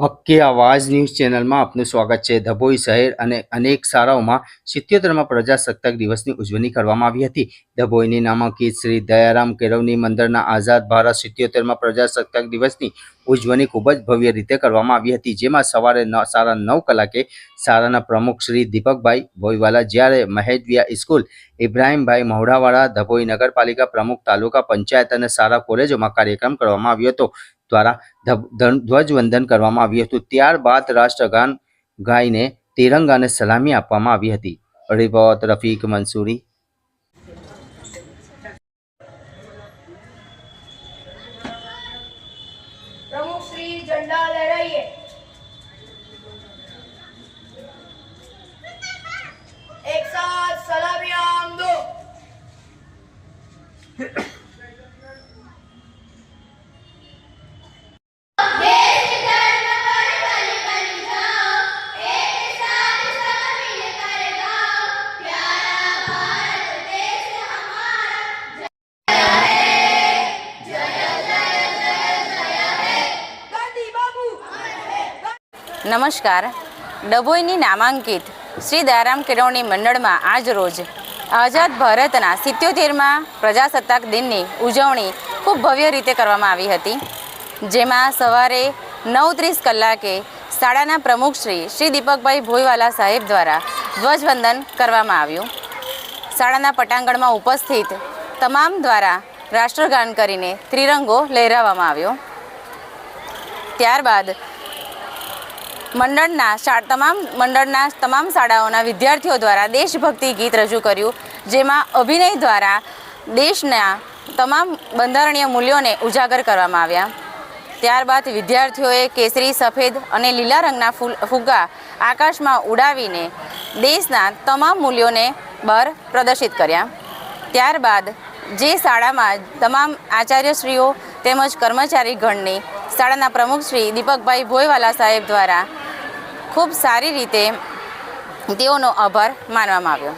હક્કે આવાજ ન્યૂઝ ચેનલમાં આપનું સ્વાગત છે. ધભોઈ શહેર અને અનેક શાળાઓમાં સિત્યોતેરમાં પ્રજાસત્તાક દિવસની ઉજવણી કરવામાં આવી હતી. ધભોઈની નામાંકિત શ્રી દયારામ કેળવણી મંદિરના આઝાદ ભારત સિત્યોતેરમાં પ્રજાસત્તાક દિવસની ઉજવણી ખૂબ જ ભવ્ય રીતે કરવામાં આવી હતી, જેમાં સવારે સાડા નવ કલાકે શાળાના પ્રમુખ શ્રી દીપકભાઈ ભોઈવાલા જ્યારે મહેદવિયા સ્કૂલ ઇબ્રાહીમભાઈ મહુડાવાળા ધભોઈ નગરપાલિકા પ્રમુખ, તાલુકા પંચાયત અને શાળા કોલેજોમાં કાર્યક્રમ કરવામાં આવ્યો હતો. દ્વારા ધ્વજવંદન કરવામાં આવ્યું હતું. ત્યારબાદ રાષ્ટ્રગાન ગાઈને તિરંગાને સલામી આપવામાં આવી હતી. રિપોર્ટ રફીક મંસૂરી પ્રમુખ લહેરાઈએ નમસ્કાર. ડભોઈની નામાંકિત શ્રી દયારામ કેળવણી મંડળમાં આજ રોજ આઝાદ ભારતના સિત્યોતેરમાં પ્રજાસત્તાક દિનની ઉજવણી ખૂબ ભવ્ય રીતે કરવામાં આવી હતી. જેમાં સવારે નવ ત્રીસ કલાકે શાળાના પ્રમુખ શ્રી શ્રી દીપકભાઈ ભોઈવાલા સાહેબ દ્વારા ધ્વજવંદન કરવામાં આવ્યું. શાળાના પટાંગણમાં ઉપસ્થિત તમામ દ્વારા રાષ્ટ્રગાન કરીને ત્રિરંગો લહેરાવવામાં આવ્યો. ત્યારબાદ મંડળના તમામ મંડળના તમામ શાળાઓના વિદ્યાર્થીઓ દ્વારા દેશભક્તિ ગીત રજૂ કર્યું, જેમાં અભિનય દ્વારા દેશના તમામ બંધારણીય મૂલ્યોને ઉજાગર કરવામાં આવ્યા. ત્યારબાદ વિદ્યાર્થીઓએ કેસરી, સફેદ અને લીલા રંગના ફૂલ, ફુગ્ગા આકાશમાં ઉડાવીને દેશના તમામ મૂલ્યોને બહાર પ્રદર્શિત કર્યા. ત્યારબાદ જે શાળામાં તમામ આચાર્યશ્રીઓ તેમજ કર્મચારી ગણની શાળાના પ્રમુખ શ્રી દીપકભાઈ ભોયવાલા સાહેબ દ્વારા ખૂબ સારી રીતે તેઓનો આભાર માનવામાં આવ્યો.